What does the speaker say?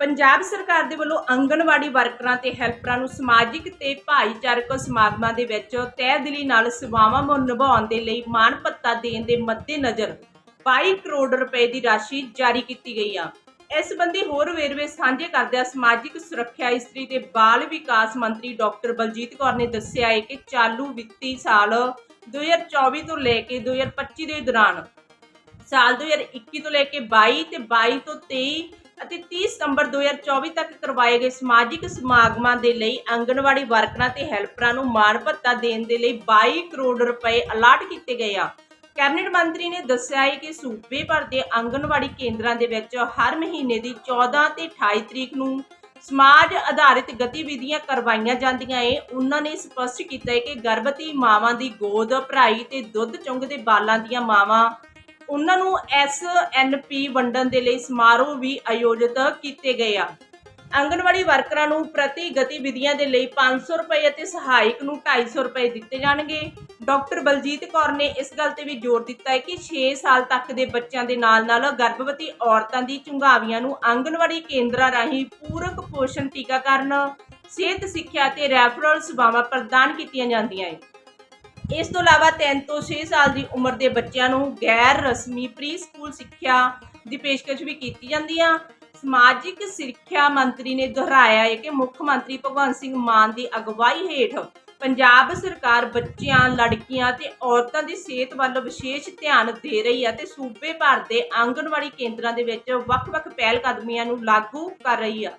ਪੰਜਾਬ ਸਰਕਾਰ ਦੇ ਵੱਲੋਂ ਆਂਗਣਵਾੜੀ ਵਰਕਰਾਂ ਤੇ ਹੈਲਪਰਾਂ ਨੂੰ ਸਮਾਜਿਕ ਤੇ ਭਾਈਚਾਰਕ ਸਮਾਗਮਾਂ ਦੇ ਵਿੱਚ ਤਹਿ ਦਿਲੀ ਨਾਲ ਸੇਵਾਵਾਂ ਨਿਭਾਉਣ ਦੇ ਲਈ ਮਾਣ ਭੱਤਾ ਦੇਣ ਦੇ ਮੱਦੇਨਜ਼ਰ 22 ਕਰੋੜ ਰੁਪਏ ਦੀ ਰਾਸ਼ੀ ਜਾਰੀ ਕੀਤੀ ਗਈ ਆ। ਇਸ ਸੰਬੰਧੀ ਹੋਰ ਵੇਰਵੇ ਸਾਂਝੇ ਕਰਦਿਆਂ ਸਮਾਜਿਕ ਸੁਰੱਖਿਆ ਇਸਤਰੀ ਤੇ ਬਾਲ ਵਿਕਾਸ ਮੰਤਰੀ ਡਾਕਟਰ ਬਲਜੀਤ ਕੌਰ ਨੇ ਦੱਸਿਆ ਹੈ ਕਿ ਚਾਲੂ ਵਿੱਤੀ ਸਾਲ 2024 ਤੋਂ ਲੈ ਕੇ 2025 ਦੇ ਦੌਰਾਨ ਸਾਲ 2021 ਤੋਂ ਲੈ ਕੇ 22 ਤੇ 22 ਤੋਂ 23 ਅਤੇ 30 ਸਤੰਬਰ 2024 ਤੱਕ ਕਰਵਾਏ ਗਏ ਸਮਾਜਿਕ ਸਮਾਗਮਾਂ ਦੇ ਲਈ ਆਂਗਣਵਾੜੀ ਵਰਕਰਾਂ ਤੇ ਹੈਲਪਰਾਂ ਨੂੰ ਮਾਣ ਭੱਤਾ ਦੇਣ ਦੇ ਲਈ 22 ਕਰੋੜ ਰੁਪਏ ਅਲਾਟ ਕੀਤੇ ਗਏ ਆ। ਕੈਬਨਿਟ ਮੰਤਰੀ ਨੇ ਦੱਸਿਆ ਹੈ ਕਿ ਸੂਬੇ ਭਰ ਦੇ ਆਂਗਣਵਾੜੀ ਕੇਂਦਰਾਂ ਦੇ ਵਿੱਚ ਹਰ ਮਹੀਨੇ ਦੀ 14 ਤੇ 28 ਤਰੀਕ ਨੂੰ ਸਮਾਜ ਆਧਾਰਿਤ ਗਤੀਵਿਧੀਆਂ ਕਰਵਾਈਆਂ ਜਾਂਦੀਆਂ ਏ। ਉਹਨਾਂ ਨੇ ਸਪਸ਼ਟ ਕੀਤਾ ਹੈ ਕਿ ਗਰਭਵਤੀ ਮਾਵਾਂ ਦੀ ਗੋਦ, ਭਰਾਈ ਤੇ ਦੁੱਧ ਚੁੰਗਦੇ ਬਾਲਾਂ ਦੀਆਂ ਮਾਵਾਂ ਉਹਨਾਂ ਨੂੰ ਐਸ ਐਨ ਪੀ ਵੰਡਣ ਦੇ ਲਈ ਸਮਾਰੋਹ ਵੀ ਆਯੋਜਿਤ ਕੀਤੇ ਗਏ ਆ। ਆਂਗਣਵਾੜੀ ਵਰਕਰਾਂ ਨੂੰ ਪ੍ਰਤੀ ਗਤੀਵਿਧੀਆਂ ਦੇ ਲਈ 500 ਰੁਪਏ ਅਤੇ ਸਹਾਇਕ ਨੂੰ 250 ਰੁਪਏ ਦਿੱਤੇ ਜਾਣਗੇ। ਡਾਕਟਰ ਬਲਜੀਤ ਕੌਰ ਨੇ ਇਸ ਗੱਲ ਤੇ ਵੀ ਜ਼ੋਰ ਦਿੱਤਾ ਹੈ ਕਿ 6 ਸਾਲ ਤੱਕ ਦੇ ਬੱਚਿਆਂ ਦੇ ਨਾਲ-ਨਾਲ ਗਰਭਵਤੀ ਔਰਤਾਂ ਦੀ ਚੁੰਘਾਵੀਆਂ ਨੂੰ ਆਂਗਣਵਾੜੀ ਕੇਂਦਰਾਂ ਰਾਹੀਂ ਪੂਰਕ ਪੋਸ਼ਣ ਟੀਕਾਕਰਨ, ਸਿਹਤ ਸਿੱਖਿਆ ਤੇ ਰੈਫਰਲ ਸੇਵਾਵਾਂ ਪ੍ਰਦਾਨ ਕੀਤੀਆਂ ਜਾਂਦੀਆਂ ਹੈ ਇਸ ਤੋਂ ਇਲਾਵਾ 3 ਤੋਂ 6 ਸਾਲ ਦੀ ਉਮਰ ਦੇ ਬੱਚਿਆਂ ਨੂੰ ਗੈਰ ਰਸਮੀ ਪ੍ਰੀ ਸਕੂਲ ਸਿੱਖਿਆ ਦੀ ਪੇਸ਼ਕਸ਼ ਵੀ ਕੀਤੀ ਜਾਂਦੀ ਆ। ਸਮਾਜਿਕ ਸਿੱਖਿਆ ਮੰਤਰੀ ਨੇ ਦੁਹਰਾਇਆ ਹੈ ਕਿ ਮੁੱਖ ਮੰਤਰੀ ਭਗਵੰਤ ਸਿੰਘ ਮਾਨ ਦੀ ਅਗਵਾਈ ਹੇਠ ਪੰਜਾਬ ਸਰਕਾਰ ਬੱਚਿਆਂ, ਲੜਕੀਆਂ ਤੇ ਔਰਤਾਂ ਦੀ ਸਿਹਤ ਵੱਲ ਵਿਸ਼ੇਸ਼ ਧਿਆਨ ਦੇ ਰਹੀ ਹੈ ਤੇ ਸੂਬੇ ਭਰ ਦੇ ਆਂਗਣਵਾੜੀ ਕੇਂਦਰਾਂ ਦੇ ਵਿੱਚ ਵੱਖ-ਵੱਖ ਪਹਿਲ ਕਦਮੀਆਂ ਨੂੰ ਲਾਗੂ ਕਰ ਰਹੀ ਹੈ